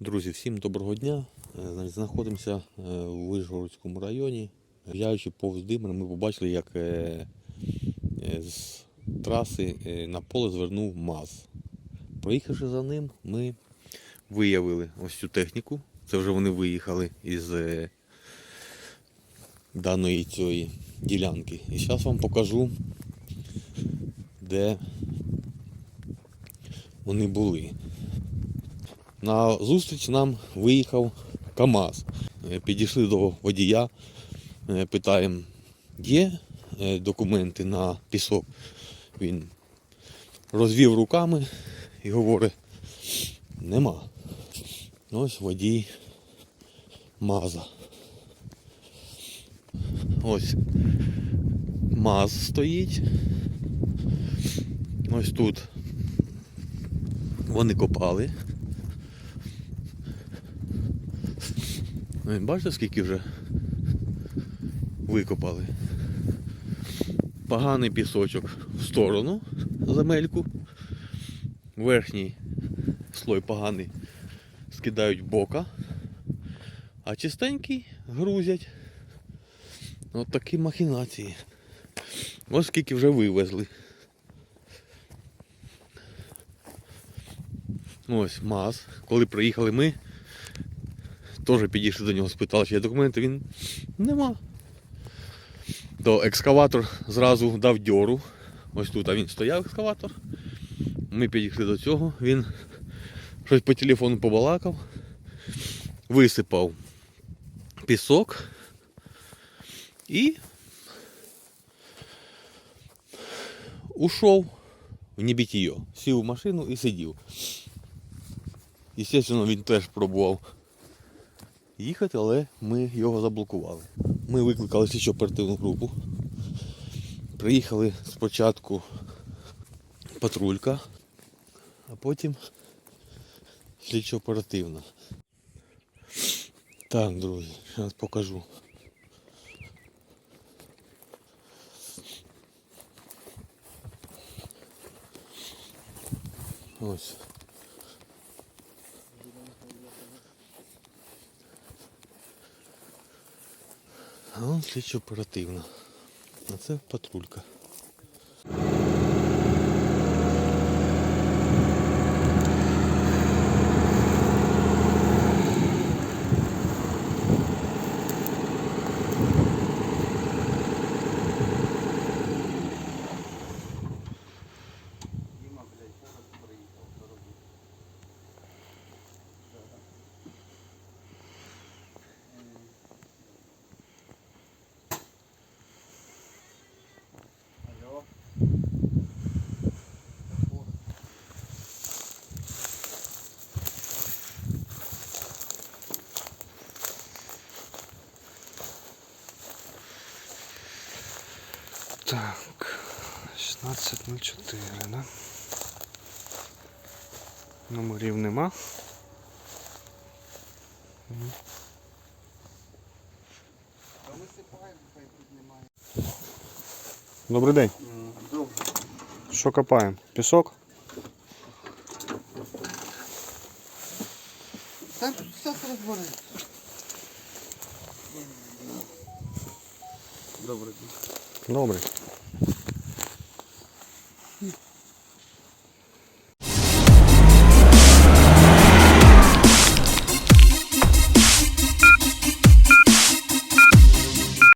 Друзі, всім доброго дня. Е, знаходимося е, у Вишгородському районі. Гуляючи повз Димир, ми побачили, як е, е, з траси е, на поле звернув МАЗ. Проїхавши за ним, ми виявили ось цю техніку. Це вже вони виїхали із е, даної цієї ділянки. І зараз вам покажу, де вони були. На зустріч нам виїхав КАМАЗ. Е, Підійшли до водія, е, питаємо, є е, документи на пісок. Він розвів руками і говорить, нема. Ось водій МАЗа. Ось МАЗ стоїть. Ось тут вони копали. Ну, Бачите, скільки вже викопали. Поганий пісочок в сторону земельку. Верхній слой поганий скидають бока, а чистенький грузять. От такі махінації. Ось скільки вже вивезли. Ось МАЗ. Коли приїхали ми, теж підійшли до нього, спитали, чи є документи, він нема. То екскаватор зразу дав дьору. Ось тут а він стояв екскаватор. Ми підійшли до цього, він щось по телефону побалакав, висипав пісок і ушов в небітіє. Сів в машину і сидів. Естественно, він теж пробував їхати, але ми його заблокували. Ми викликали слідчо оперативну групу. Приїхали спочатку патрулька, а потім слідчо оперативна. Так, друзі, зараз покажу. Ось. А он слідчо оперативно. А це патрулька. Так, 16.04, да? Номерів нема. Добрий день. Що копаємо? Пісок? Та тут зараз розбереться. Добре.